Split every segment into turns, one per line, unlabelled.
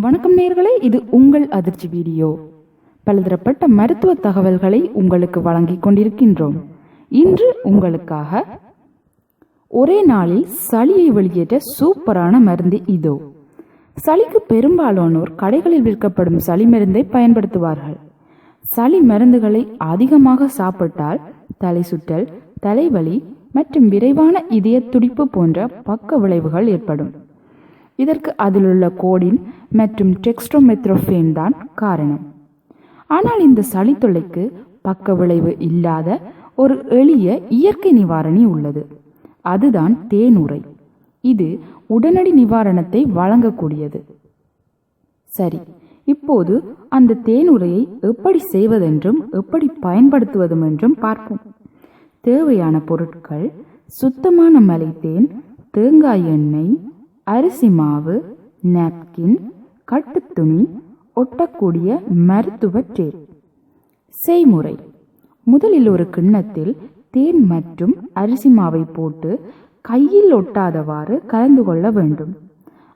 வணக்கம் நேர்களே இது உங்கள் அதிர்ச்சி வீடியோ. பலதரப்பட்ட மருத்துவ தகவல்களை உங்களுக்கு வழங்கிக் கொண்டிருக்கின்றோம். இன்று உங்களுக்காக ஒரே நாளில் சளியை வெளியேற்ற சூப்பரான மருந்து இதோ. சளிக்கு பெரும்பாலானோர் கடைகளில் விற்கப்படும் சளி மருந்தை பயன்படுத்துவார்கள். சளி மருந்துகளை அதிகமாக சாப்பிட்டால் தலை சுற்றல் தலைவலி மற்றும் விரைவான இதய துடிப்பு போன்ற பக்க விளைவுகள் ஏற்படும். இதற்கு அதிலுள்ள கோடின் மற்றும் டெக்ஸ்ட்ரோமெத்ரோஃபேன் தான் காரணம். ஆனால் இந்த சளி தொல்லைக்கு பக்க விளைவு இல்லாத ஒரு எளிய இயற்கை நிவாரணி உள்ளது. அதுதான் தேனுரை இது உடனடி நிவாரணத்தை வழங்கக்கூடியது. சரி இப்போது அந்த தேனுரையை எப்படி செய்வதென்றும் எப்படி பயன்படுத்துவதும் என்றும் பார்ப்போம். தேவையான பொருட்கள் சுத்தமான மலைத்தேன் தேங்காய் எண்ணெய் அரிசி மாவு நாப்கின் கட்டுத்துணி ஒட்டக்கூடிய மருத்துவ தேர் செய்முறை. முதலில் ஒரு கிண்ணத்தில் தேன் மற்றும் அரிசி மாவை போட்டு கையில் ஒட்டாதவாறு கலந்து கொள்ள வேண்டும்.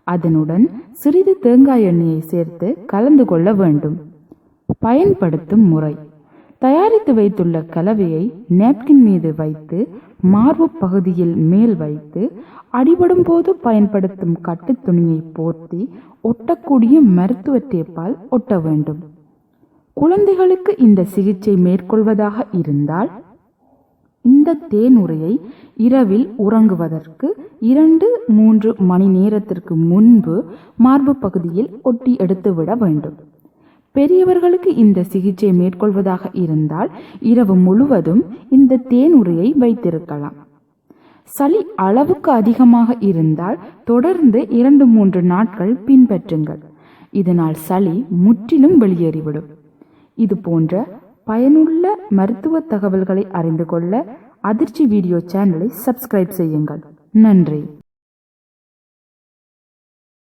அதனுடன் சிறிது தேங்காய் எண்ணெயை சேர்த்து கலந்து கொள்ள வேண்டும். பயன்படுத்தும் முறை. தயாரித்து வைத்துள்ள கலவையை நேப்கின் மீது வைத்து மார்பு பகுதியில் மேல் வைத்து அடிபடும் போது பயன்படுத்தும் கட்டு துணியை போர்த்தி ஒட்டக்கூடிய மருத்துவ டேப்பால் ஒட்ட வேண்டும். குழந்தைகளுக்கு இந்த சிகிச்சை மேற்கொள்வதாக இருந்தால் இந்த தேனுரையை இரவில் உறங்குவதற்கு இரண்டு மூன்று மணி நேரத்திற்கு முன்பு மார்பு பகுதியில் ஒட்டி எடுத்துவிட வேண்டும். பெரியவர்களுக்கு இந்த சிகிச்சை மேற்கொள்வதாக இருந்தால் இரவு முழுவதும் இந்த தேனுரையை வைத்திருக்கலாம். சளி அளவுக்கு அதிகமாக இருந்தால் தொடர்ந்து இரண்டு மூன்று நாட்கள் பின்பற்றுங்கள். இதனால் சளி முற்றிலும் வெளியேறிவிடும். இது போன்ற பயனுள்ள மருத்துவ தகவல்களை அறிந்து கொள்ள அதிர்ச்சி வீடியோ சேனலை சப்ஸ்கிரைப் செய்யுங்கள். நன்றி.